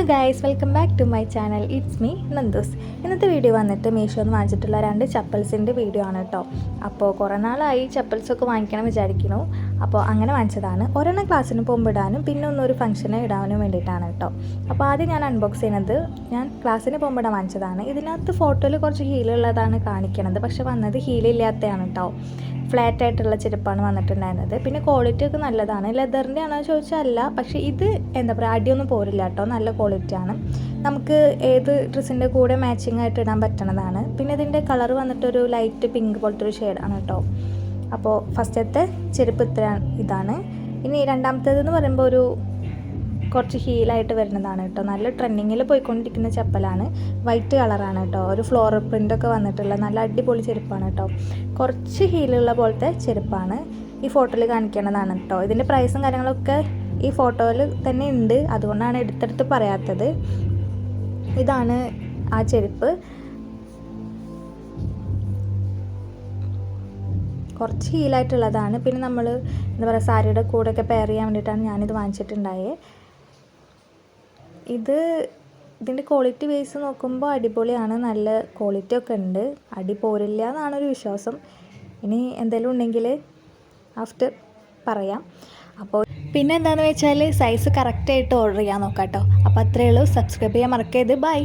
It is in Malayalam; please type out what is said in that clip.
Hello guys welcome back to my channel it's me Nandus ഇന്നത്തെ വീഡിയോ വന്നിട്ട് മീഷോന്ന് വാങ്ങിച്ചിട്ടുള്ള രണ്ട് ചപ്പൽസിന്റെ വീഡിയോ ആണ് കേട്ടോ അപ്പോൾ കുറേ നാളായി ചപ്പൽസൊക്കെ വാങ്ങിക്കണം വിചാരിക്കുന്നു. അപ്പോൾ അങ്ങനെ വാങ്ങിച്ചതാണ്. ഒരെണ്ണം ക്ലാസ്സിന് പോകുമ്പോൾ ഇടാനും പിന്നെ ഒന്നൊരു ഫംഗ്ഷന് ഇടാനും വേണ്ടിയിട്ടാണ് കേട്ടോ അപ്പോൾ ആദ്യം ഞാൻ അൺബോക്സ് ചെയ്യുന്നത് ഞാൻ ക്ലാസ്സിന് പോകുമ്പോൾ ഇടാൻ വാങ്ങിച്ചതാണ്. ഇതിനകത്ത് ഫോട്ടോയിൽ കുറച്ച് ഹീലുള്ളതാണ് കാണിക്കണത്. പക്ഷേ വന്നത് ഹീലില്ലാത്തതാണ് കേട്ടോ ഫ്ലാറ്റ് ആയിട്ടുള്ള ചെരുപ്പാണ് വന്നിട്ടുണ്ടായിരുന്നത്. പിന്നെ ക്വാളിറ്റി ഒക്കെ നല്ലതാണ്. ലെതറിന്റെ ആണോ ചോദിച്ചാൽ അല്ല. പക്ഷേ ഇത് എന്താ പറയുക അടിയൊന്നും പോരില്ല കേട്ടോ നല്ല ക്വാളിറ്റിയാണ് നമുക്ക് ഏത് ഡ്രസ്സിന്റെ കൂടെ മാച്ചിങ് ആയിട്ട് ഇടാൻ പറ്റണതാണ്. പിന്നെ ഇതിന്റെ കളർ വന്നിട്ടൊരു ലൈറ്റ് പിങ്ക് പോലത്തെ ഒരു ഷെയ്ഡാണ് കേട്ടോ അപ്പോൾ ഫസ്റ്റത്തെ ചെരുപ്പ് ഇത്ര ഇതാണ്. ഇനി രണ്ടാമത്തേതെന്ന് പറയുമ്പോൾ ഒരു കുറച്ച് ഹീലായിട്ട് വരുന്നതാണ് കേട്ടോ നല്ല ട്രെൻഡിങ്ങിൽ പോയിക്കൊണ്ടിരിക്കുന്ന ചപ്പലാണ്. വൈറ്റ് കളറാണ് കേട്ടോ ഒരു ഫ്ലോർ പ്രിന്റൊക്കെ വന്നിട്ടുള്ള നല്ല അടിപൊളി ചെരുപ്പാണ് കേട്ടോ കുറച്ച് ഹീലുള്ള പോലത്തെ ചെരുപ്പാണ്. ഈ ഫോട്ടോയിൽ കാണിക്കേണ്ടതാണ് കേട്ടോ ഇതിന്റെ പ്രൈസും കാര്യങ്ങളൊക്കെ ഈ ഫോട്ടോയിൽ തന്നെ ഉണ്ട്. അതുകൊണ്ടാണ് എടുത്തെടുത്ത് പറയാത്തത്. ഇതാണ് ആ ചെരുപ്പ്. കുറച്ച് ഹീലായിട്ടുള്ളതാണ് പിന്നെ നമ്മൾ എന്താ പറയുക സാരിയുടെ കൂടെയൊക്കെ പെയർ ചെയ്യാൻ വേണ്ടിയിട്ടാണ് ഞാനിത് വാങ്ങിച്ചിട്ടുണ്ടായത് ഇത് ഇതിന്റെ ക്വാളിറ്റി വേസ് നോക്കുമ്പോൾ അടിപൊളിയാണ്. നല്ല ക്വാളിറ്റി ഒക്കെ ഉണ്ട്. അടി പോരില്ല എന്നാണ് ഒരു വിശ്വാസം. ഇനി എന്തെങ്കിലും ഉണ്ടെങ്കിൽ ആഫ്റ്റർ പറയാം. അപ്പോൾ പിന്നെ എന്താണെന്ന് വെച്ചാൽ സൈസ് കറക്റ്റായിട്ട് ഓർഡർ ചെയ്യാൻ നോക്കാം കേട്ടോ അപ്പോൾ അത്രയേ ഉള്ളൂ. സബ്സ്ക്രൈബ് ചെയ്യാൻ മറക്കരുത്. ബൈ